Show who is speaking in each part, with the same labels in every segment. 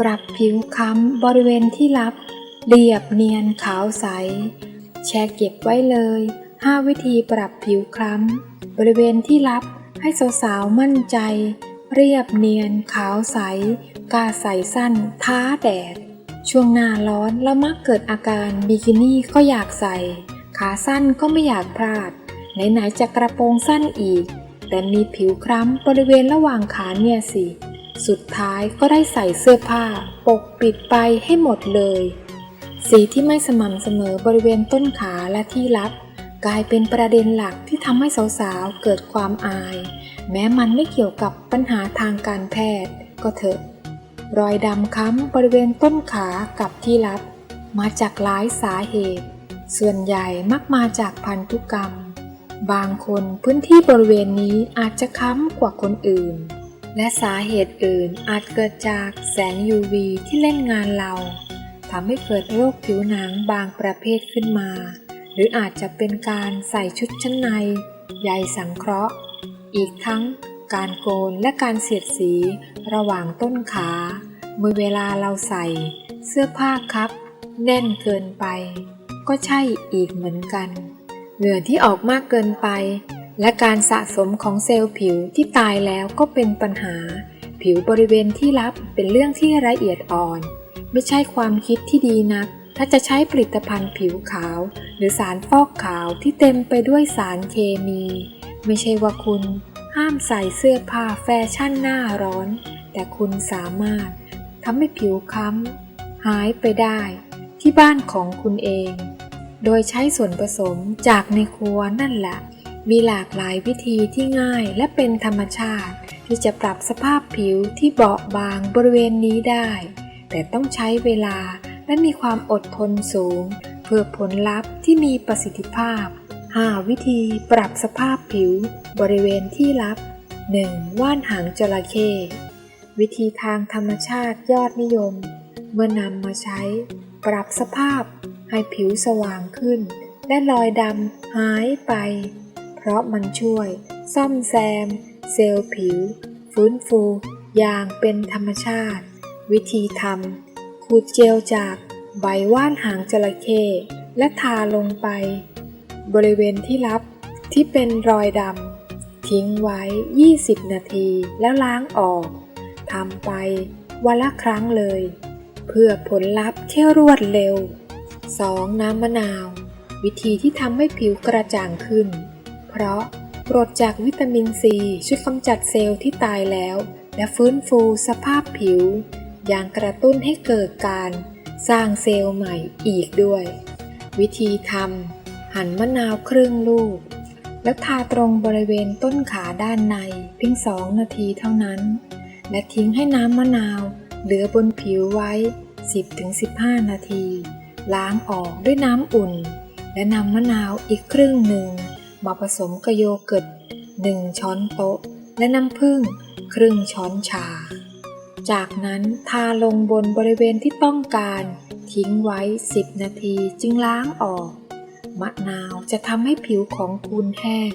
Speaker 1: ปรับผิวค้ำบริเวณที่รับ เรียบเนียนขาวใส แชร์เก็บไว้เลย 5 วิธีปรับผิวคล้ำ บริเวณที่รับให้สาวๆมั่นใจ เรียบเนียนขาวใส กาใส่สั้น ท้าแดด ช่วงหน้าร้อนแล้วมักเกิดอาการบิกินี่ก็อยากใส่ ขาสั้นก็ไม่อยากพลาด ไหนๆจะกระโปรงสั้นอีก แต่มีผิวคล้ำบริเวณระหว่างขาเนี่ยสิ สุดท้ายก็ได้ใส่เสื้อผ้า ปกปิดไปให้หมดเลย สีที่ไม่สม่ำเสมอบริเวณต้นขาและที่รับ กลายเป็นประเด็นหลักที่ทำให้สาวๆ เกิดความอาย แม้มันไม่เกี่ยวกับปัญหาทางการแพทย์ ก็เถอะ รอยดำค้ำบริเวณต้นขากับที่รับ มาจากหลายสาเหตุ ส่วนใหญ่มักมาจากพันธุกรรม บางคนพื้นที่บริเวณนี้อาจจะค้ำกว่าคนอื่น และสาเหตุอื่นอาจเกิดจากแสง UV ที่เล่นงานเราทำให้เกิดโรคผิวหนังบางประเภทขึ้นมา หรืออาจจะเป็นการใส่ชุดชั้นใน ใยสังเคราะห์ อีกทั้งการโกนและการเสียดสีระหว่างต้นขา เมื่อเวลาเราใส่ เสื้อผ้าครับ แน่นเกินไป ก็ใช่อีกเหมือนกัน เหงื่อที่ออกมากเกินไป และการสะสมของเซลล์ผิวที่ตายแล้วก็เป็นปัญหา ผิวบริเวณที่รับเป็นเรื่องที่ละเอียดอ่อน ไม่ใช่ความคิดที่ดีนัก ถ้าจะใช้ผลิตภัณฑ์ผิวขาว หรือสารฟอกขาวที่เต็มไปด้วยสารเคมี ไม่ใช่ว่าคุณ ห้ามใส่เสื้อผ้าแฟชั่นหน้าร้อน แต่คุณสามารถทำให้ผิวค้ำหายไปได้ ที่บ้านของคุณเอง โดยใช้ส่วนผสมจากในครัวนั่นแหละ มีหลากหลายวิธีที่ง่ายและเป็นธรรมชาติ ที่จะปรับสภาพผิวที่เบาบางบริเวณนี้ได้ แต่ต้องใช้เวลาและมีความอดทนสูง เพื่อผลลัพธ์ที่มีประสิทธิภาพ 5 วิธีปรับสภาพผิวบริเวณที่รับ 1. ว่านหางจระเข้วิธีทางธรรมชาติยอดนิยม เมื่อนำมาใช้ ปรับสภาพให้ผิวสว่างขึ้น และรอยดำหายไป เพราะมันช่วย ซ่อมแซม เซลล์ผิว ฟื้นฟู อย่างเป็นธรรมชาติ วิธีทำขูดเจลจากใบว่านหางจระเข้และทาลงไป บริเวณที่รับที่เป็นรอยดำทิ้งไว้ 20 นาทีแล้วล้างออกทำไปวันละครั้งเลย เพื่อผลลัพธ์ที่รวดเร็ว 2. น้ำมะนาว วิธีที่ทำให้ผิวกระจ่างขึ้น เพราะกรดจากวิตามินซีช่วยกำจัดเซลล์ที่ตายแล้ว และฟื้นฟูสภาพผิว อย่างกระตุ้นให้เกิดการสร้างเซลล์ใหม่อีกด้วย วิธีทำหั่นมะนาวครึ่งลูก แล้วทาตรงบริเวณต้นขาด้านในเพียงสองนาทีเท่านั้น และทิ้งให้น้ำมะนาวเหลือบนผิวไว้ 10-15 นาที ล้างออกด้วยน้ำอุ่น และนำมะนาวอีกครึ่งหนึ่ง มาผสมกับโยเกิร์ต1ช้อนโต๊ะ และน้ำผึ้งครึ่งช้อนชา จากนั้นทาลงบนบริเวณที่ต้องการ ทิ้งไว้ 10 นาทีจึงล้างออก มะนาวจะทำให้ผิวของคุณแห้ง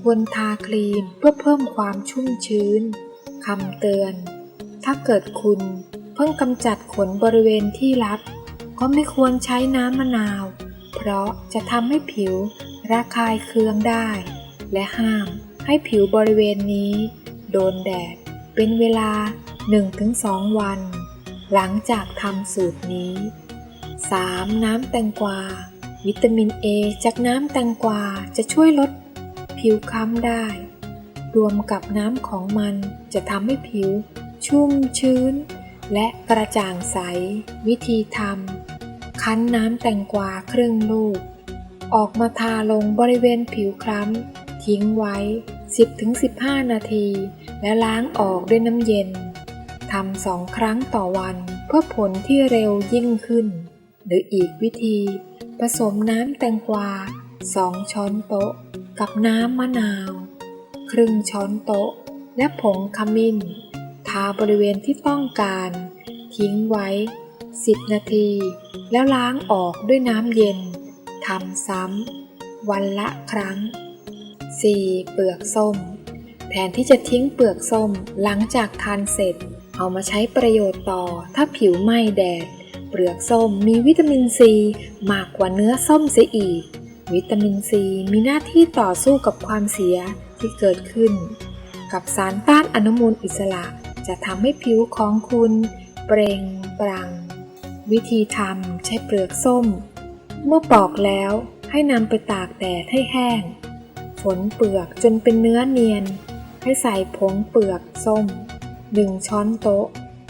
Speaker 1: ควรทาครีมเพื่อเพิ่มความชุ่มชื้นคำเตือน ถ้าเกิดคุณเพิ่งกำจัดขนบริเวณที่รับ ก็ไม่ควรใช้น้ำมะนาว เพราะจะทำให้ผิว ระคายเคืองได้ และห้ามให้ผิวบริเวณนี้ โดนแดดเป็นเวลา 1-2 วัน หลังจากทำสูตรนี้ 3. น้ำแตงกวา วิตามิน A จากน้ำแตงกวาจะช่วยลด ผิวค้ำได้ รวมกับน้ำของมันจะทำให้ผิว ชุ่มชื้น และกระจ่างใส วิธีทำคั้นน้ำแตงกวาครึ่งลูก ออกมาทาลงบริเวณผิวคล้ำ ทิ้งไว้ 10-15 นาที และล้างออกด้วยน้ำเย็นทำสองครั้งต่อวันเพื่อผลที่เร็วยิ่งขึ้น หรืออีกวิธี ผสมน้ำแตงกวา 2 ช้อนโต๊ะ กับน้ำมะนาว ครึ่งช้อนโต๊ะ และผงขมิ้น ทาบริเวณที่ต้องการ ทิ้งไว้ 10 นาที แล้วล้างออกด้วยน้ำเย็น ทำซ้ำ วันละครั้ง 4. เปลือกส้ม แทนที่จะทิ้งเปลือกส้มหลังจากทานเสร็จ เอามาใช้ประโยชน์ต่อถ้าผิวไหม้แดด เปลือกส้มมีวิตามินซีมากกว่าเนื้อส้มเสียอีก วิตามินซีมีหน้าที่ต่อสู้กับความเสียที่เกิดขึ้น กับสารต้านอนุมูลอิสระจะทำให้ผิวของคุณ เปล่งปลั่งวิธีทำใช้เปลือกส้ม เมื่อปอกแล้วให้นำไปตากแดดให้แห้ง ฝนเปลือกจนเป็นเนื้อเนียน ให้ใส่ผงเปลือกส้ม 1 ช้อนโต๊ะ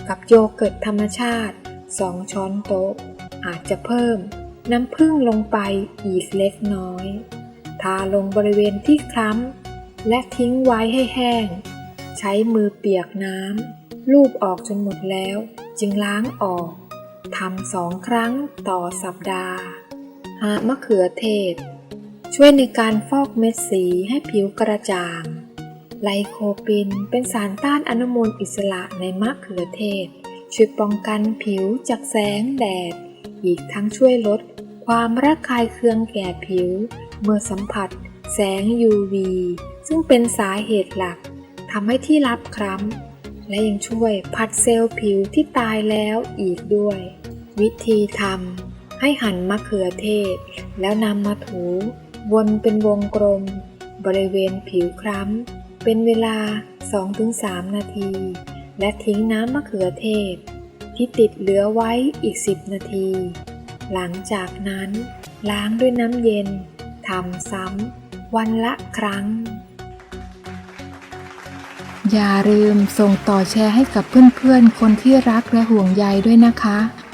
Speaker 1: กับโยเกิร์ตธรรมชาติ 2 ช้อนโต๊ะ อาจจะเพิ่ม น้ำผึ้งลงไปอีกเล็กน้อย ทาลงบริเวณที่คล้ำ และทิ้งไว้ให้แห้ง ใช้มือเปียกน้ำลูบออกจนหมดแล้ว จึงล้างออกทำสองครั้งต่อสัปดาห์ หามะเขือเทศ ช่วยในการฟอกเม็ดสีให้ผิวกระจ่าง ไลโคปินเป็นสารต้านอนุมูลอิสระในมะเขือเทศ ช่วยป้องกันผิวจากแสงแดด อีกทั้งช่วยลดความระคายเคืองแก่ผิว เมื่อสัมผัส แสง UV ซึ่งเป็นสาเหตุหลักทำให้ที่รับคล้ำ และยังช่วยผัดเซลล์ผิวที่ตายแล้วอีกด้วย วิธีทำ ให้หั่นมะเขือเทศ แล้วนำมาถูวนเป็นวงกลม บริเวณผิวคล้ำ เป็นเวลา 2-3 นาที และทิ้งน้ำมะเขือเทศ ที่ติดเหลือไว้อีก 10 นาที หลังจากนั้น ล้างด้วยน้ำเย็นทำซ้ำวันละครั้ง อย่าลืมส่งต่อแชร์ให้กับเพื่อนๆ คนที่รักและห่วงใยด้วยนะคะ